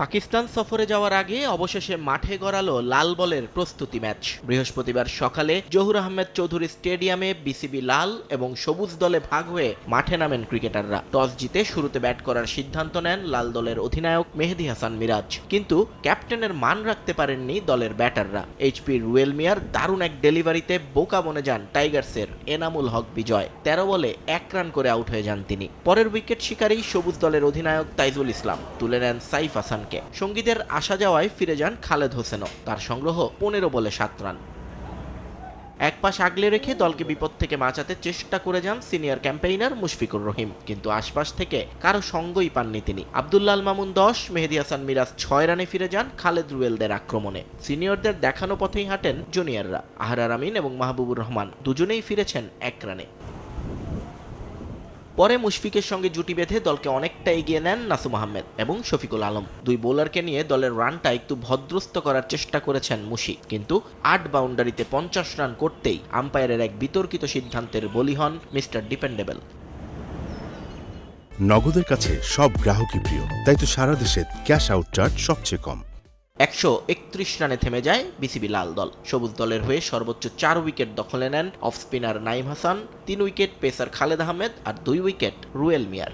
পাকিস্তান সফরে যাওয়ার আগে অবশেষে মাঠে গড়ালো লাল বলের প্রস্তুতি ম্যাচ। বৃহস্পতিবার সকালে জহুর আহমেদ চৌধুরী স্টেডিয়ামে বিসিবি লাল এবং সবুজ দলে ভাগ হয়ে মাঠে নামেন ক্রিকেটাররা। টস জিতে শুরুতে ব্যাট করার সিদ্ধান্ত নেন লাল দলের অধিনায়ক মেহেদি হাসান মিরাজ। কিন্তু ক্যাপ্টেনের মান রাখতে পারেননি দলের ব্যাটাররা। এইচপি রুয়েল মিয়ার দারুণ এক ডেলিভারিতে বোকা বনে যান টাইগার্সের এনামুল হক বিজয়। তেরো বলে এক রান করে আউট হয়ে যান তিনি। পরের উইকেট শিকারী সবুজ দলের অধিনায়ক তাইজুল ইসলাম। তুলে নেন সাইফ হাসানকে সঙ্গীদের আসা যাওয়ায় ফিরে যান খালেদ হোসেনও। তার সংগ্রহ পনেরো বলে সাত রান। এক পাশ আগলে রেখে দলকে বিপদ থেকে বাঁচাতে চেষ্টা করে যান সিনিয়র ক্যাম্পেইনার মুশফিকুর রহিম। কিন্তু আশপাশ থেকে কারও সঙ্গই পাননি তিনি। আব্দুল্লাল মামুন দশ, মেহেদি হাসান মিরাজ ছয় রানে ফিরে যান খালেদ রুয়েলদের আক্রমণে। সিনিয়রদের দেখানো পথেই হাঁটেন জুনিয়ররা। আহরার আমিন এবং মাহবুবুর রহমান দুজনেই ফিরেছেন এক রানে। পরে মুশফিকের সঙ্গে জুটি বেঁধে দলকে অনেকটা এগিয়ে নেন নাসুম আহমেদ এবং শফিকুল আলম। দুই বোলারকে নিয়ে দলের রানটা একটু ভদ্রস্ত করার চেষ্টা করেছেন মুশি কিন্তু আট বাউন্ডারিতে পঞ্চাশ রান করতেই আম্পায়ারের এক বিতর্কিত সিদ্ধান্তের বলি হন মিস্টার ডিপেন্ডেবল। নগদের কাছে সব গ্রাহকই প্রিয়, তাই তো সারা দেশে ক্যাশ আউট চার্জ সবচেয়ে কম। একশো একত্রিশ রানে থেমে যায় বিসিবি লাল দল। সবুজ দলের হয়ে সর্বোচ্চ চার উইকেট দখলে নেন অফ স্পিনার নাইম হাসান, তিন উইকেট পেসার খালেদ আহমেদ আর দুই উইকেট রুয়েল মিয়ার।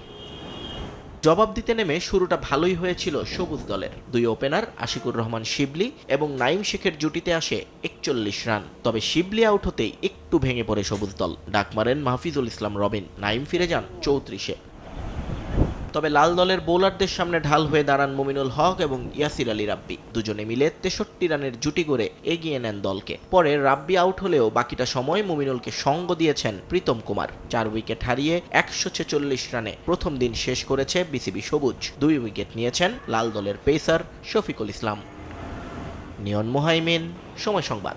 জবাব দিতে নেমে শুরুটা ভালোই হয়েছিল সবুজ দলের। দুই ওপেনার আশিকুর রহমান শিবলি এবং নাইম শেখের জুটিতে আসে একচল্লিশ রান। তবে শিবলি আউট হতেই একটু ভেঙে পড়ে সবুজ দল। ডাক মারেন মাহফিজুল ইসলাম রবিন। নাইম ফিরে যান চৌত্রিশে। তবে লাল দলের বোলারদের সামনে ঢাল হয়ে দাঁড়ান মুমিনুল হক এবং ইয়াসির আলী রাব্বি। দুজনে মিলে তেষট্টি রানের জুটি করে এগিয়ে নেন দলকে। পরে রাব্বি আউট হলেও বাকিটা সময় মুমিনুলকে সঙ্গ দিয়েছেন প্রীতম কুমার। চার উইকেট হারিয়ে একশো ছেচল্লিশ রানে প্রথম দিন শেষ করেছে বিসিবি সবুজ। দুই উইকেট নিয়েছেন লাল দলের পেসার শফিকুল ইসলাম। নিয়ন মোহাইমিন, সময় সংবাদ।